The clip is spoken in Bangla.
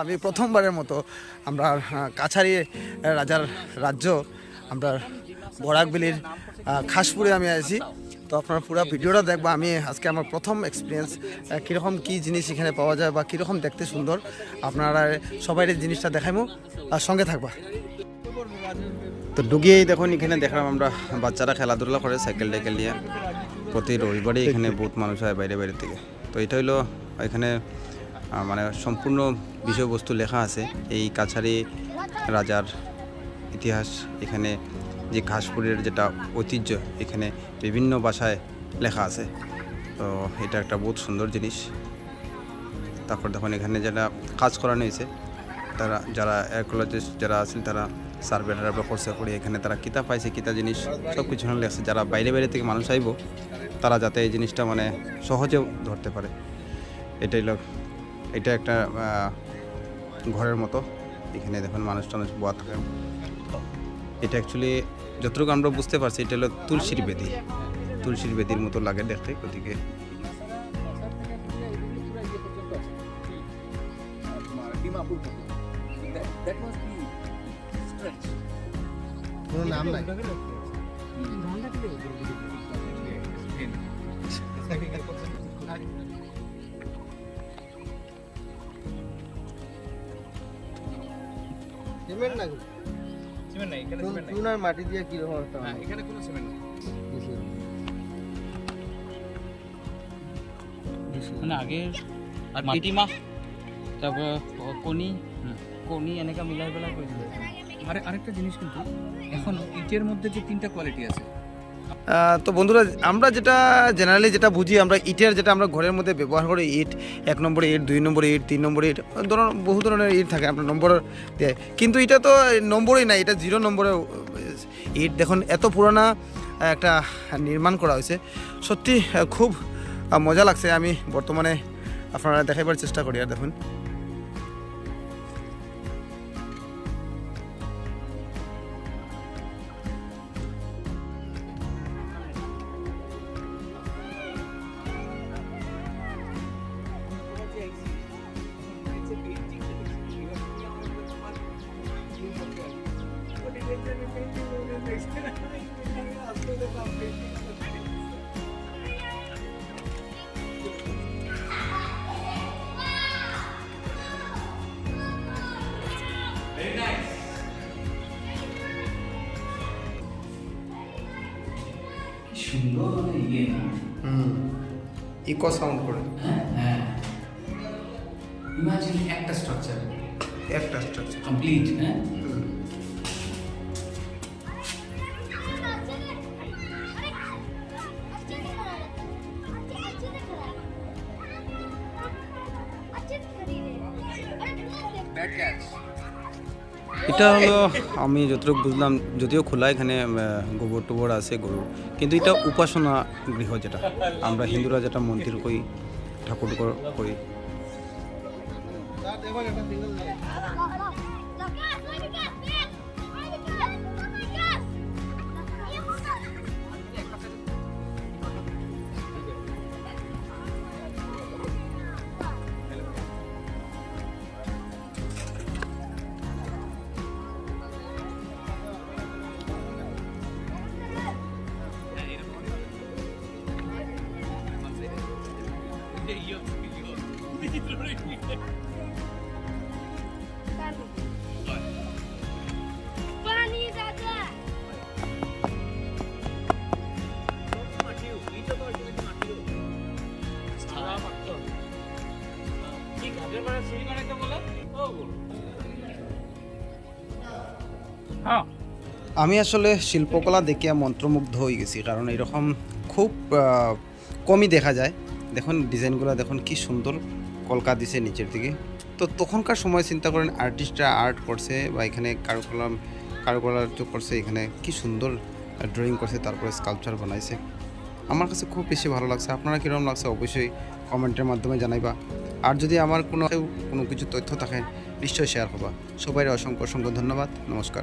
আমি প্রথমবারের মতো আমরা কাছারি রাজার রাজ্য আমরা বরাকবিলির খাসপুরে আমি আছি। তো আপনারা পুরো ভিডিওটা দেখবা আমি আজকে আমার প্রথম এক্সপিরিয়েন্স কীরকম কী জিনিস এখানে পাওয়া যায় বা কীরকম দেখতে সুন্দর। আপনারা সবাই এই জিনিসটা দেখাইমো আর সঙ্গে থাকবা। তো ডুগিয়েই দেখুন এখানে দেখলাম আমরা বাচ্চারা খেলাধুলা করে সাইকেল টাইকেল নিয়ে। প্রতি রবিবারই এখানে বহুত মানুষ হয় বাইরে বাইরে থেকে। তো এটা হলো এখানে মানে সম্পূর্ণ বিষয়বস্তু লেখা আছে। এই কাছারি রাজার ইতিহাস, এখানে যে ঘাসপুরের যেটা ঐতিহ্য, এখানে বিভিন্ন ভাষায় লেখা আছে। তো এটা একটা বহুত সুন্দর জিনিস। তারপর দেখুন, এখানে যেটা কাজ করানো হয়েছে, তারা, যারা অ্যাকোলজিস্ট যারা আছেন, তারা সার্ভে টার্ভে করে এখানে তারা কিতা পাইছে, কিতা জিনিস সব কিছু লেখছে যারা বাইরে বাইরে থেকে মানুষ আইব, তারা যাতে এই জিনিসটা মানে সহজেও ধরতে পারে। এটাই লোক এটা একটা ঘরের মতো। এখানে দেখুন মানুষ টানুষ বোয়া থাকে। এটা অ্যাকচুয়ালি যতটুকু আমরা বুঝতে পারছি, এটা হলো তুলসীর বেদি। তুলসীর বেদির মতো লাগে দেখতে ওদিকে। কোনো নাম নাই। সিমেন্ট না সিমেন্ট নাই এখানে সিমেন্ট নাই। চুনার মাটি দিয়ে কি একটা হ্যাঁ এখানে কোনো সিমেন্ট নাই। মানে আগে আর মাটিমাহ তারপর কণী কণী এনেকা মিলাই পেলাই কৰিছিলে আরে আরেকটা জিনিস কিন্তু এখন ইটের মধ্যে যে তিনটা কোয়ালিটি আছে তো বন্ধুরা, আমরা যেটা জেনারেলি যেটা বুঝি, আমরা ইটের যেটা আমরা ঘরের মধ্যে ব্যবহার করি, ইট এক নম্বরে ইট, দুই নম্বরে ইট, তিন নম্বরে ইট ধরুন বহু ধরনের ইট থাকে আপনার নম্বর দেয়। কিন্তু এটা তো নম্বরই নাই, এটা জিরো নম্বরে, ইট দেখুন, এত পুরানা একটা নির্মাণ করা হয়েছে। সত্যি খুব মজা লাগছে। আমি বর্তমানে আপনারা দেখাইবার চেষ্টা করি, আর দেখুন। সুন্দর ইয়ে না ইকো সাউন্ড করে। হ্যাঁ হ্যাঁ। ইমাজিন একটা স্ট্রাকচার। একটা স্ট্রাকচার। কমপ্লিট হ্যাঁ? এটা হলো, আমি যতটুকু বুঝলাম, যদিও খোলা এখানে গোবর টোবর আছে, গরু। কিন্তু এটা উপাসনা গৃহ যেটা। আমরা হিন্দুরা যেটা মন্দির করি, ঠাকুর আমি আসলে শিল্পকলা দেখিয়া মন্ত্রমুগ্ধ হয়ে গেছি কারণ এরকম খুব কমই দেখা যায়। দেখুন, ডিজাইনগুলো দেখুন, কি সুন্দর কলকা দিছে নিচের দিকে। তো তখনকার সময় চিন্তা করেন আর্টিস্টরা আর্ট করছে বা এখানে কারুকলাম, কারুকলার তো করছে এখানে, কি সুন্দর ড্রয়িং করছে, তারপরে স্কাল্পচার বানাইছে। আমার কাছে খুব বেশি ভালো লাগছে। আপনারা কীরকম লাগছে অবশ্যই কমেন্টের মাধ্যমে জানাইবা। আর যদি আমার কোনো কোনো কিছু তথ্য থাকে নিশ্চয়ই শেয়ার হবা। সবাই অসংখ্য অসংখ্য ধন্যবাদ। নমস্কার।